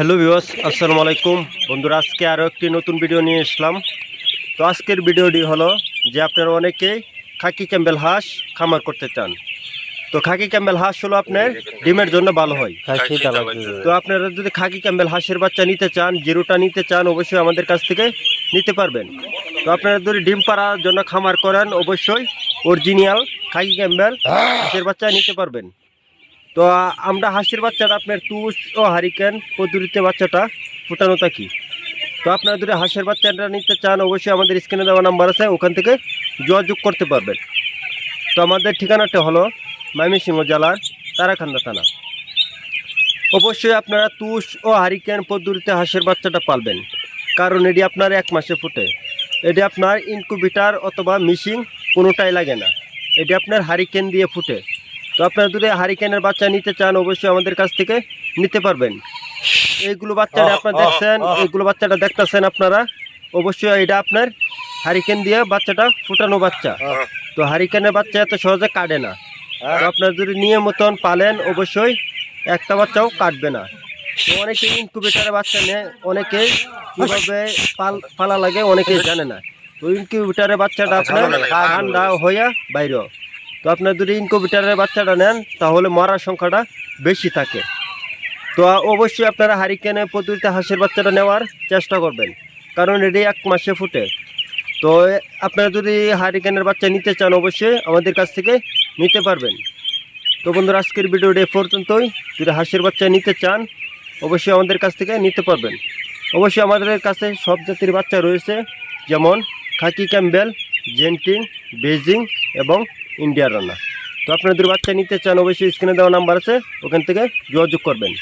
Hello বিওস আসসালামু আলাইকুম। বন্ধুরা আজকে আরও একটি নতুন ভিডিও নিয়ে আসলাম। তো আজকের ভিডিওটি হলো যে আপনারা অনেকেই খাকি ক্যাম্বেল হাঁস খামার করতে চান। তো খাকি ক্যাম্বেল হাঁস হলো আপনার ডিমের জন্য ভালো হয়। তো আপনারা যদি খাকি ক্যাম্বেল হাঁসের বাচ্চা নিতে চান জিরোটা নিতে চান অবশ্যই আমাদের কাছ থেকে নিতে পারবেন। তো আপনারা যদি ডিম পাড়ার জন্য খামার করেন অবশ্যই অরিজিনাল খাকি ক্যাম্বেল হাঁসের বাচ্চা নিতে পারবেন। তো আমরা হাঁসের বাচ্চাটা, আপনার তুষ ও হারিকেন পদ্ধতিতে বাচ্চাটা ফুটানো থাকি তো আপনারা যদি হাঁসের বাচ্চাটা নিতে চান, অবশ্যই আমাদের স্ক্রিনে দেওয়া নাম্বার আছে, ওখান থেকে যোগাযোগ করতে পারবেন। তো আমাদের ঠিকানাটা হলো ময়মনসিংহ জেলার তারাখান্দা থানা। অবশ্যই আপনারা তুষ ও হারিকেন পদ্ধতিতে হাঁসের বাচ্চাটা পালবেন, কারণ এটি আপনার এক মাসে ফুটে। এটি আপনার ইনকুবিটার অথবা মিশিং কোনোটাই লাগে না। এটি আপনার হারিকেন দিয়ে ফুটে। তো আপনারা যদি হারিকেনের বাচ্চা নিতে চান অবশ্যই আমাদের কাছ থেকে নিতে পারবেন। এইগুলো বাচ্চাটা আপনারা দেখছেন এইগুলো বাচ্চাটা দেখতেছেন আপনারা। অবশ্যই এটা আপনার হারিকেন দিয়ে বাচ্চাটা ফুটানো বাচ্চা। তো হারিকেনের বাচ্চা এত সহজে কাটে না। তো আপনারা যদি নিয়ম মতন পালেন অবশ্যই একটা বাচ্চাও কাটবে না। তো অনেকে ইনকিউবেটারে বাচ্চা নেয় অনেকেই কীভাবে পাল পালা লাগে অনেকেই জানে না। তো ইনকিউবেটারে বাচ্চাটা আপনার ঠান্ডা হইয়া বাইরেও তো আপনার যদি ইনকিউবেটারের বাচ্চাটা নেন, তাহলে মরার সংখ্যাটা বেশি থাকে। তো অবশ্যই আপনারা হারিকেনে পদ্ধতিতে হাঁসের বাচ্চাটা নেওয়ার চেষ্টা করবেন, কারণ এটি এক মাসে ফুটে। তো আপনারা যদি হারিকেনের বাচ্চা নিতে চান, অবশ্যই আমাদের কাছ থেকে নিতে পারবেন। তো বন্ধুরা, আজকের ভিডিওটি পর্যন্তই। যদি হাঁসের বাচ্চা নিতে চান, অবশ্যই আমাদের কাছ থেকে নিতে পারবেন। অবশ্যই আমাদের কাছে সব জাতির বাচ্চা রয়েছে, যেমন খাকি ক্যাম্বেল জেন্টিং বেজিং এবং ইন্ডিয়া রান্না। তো আপনাদের বাচ্চা নিতে চান, অবশ্যই স্ক্রিনে দেওয়া নাম্বার আছে, ওখান থেকে যোগাযোগ করবেন।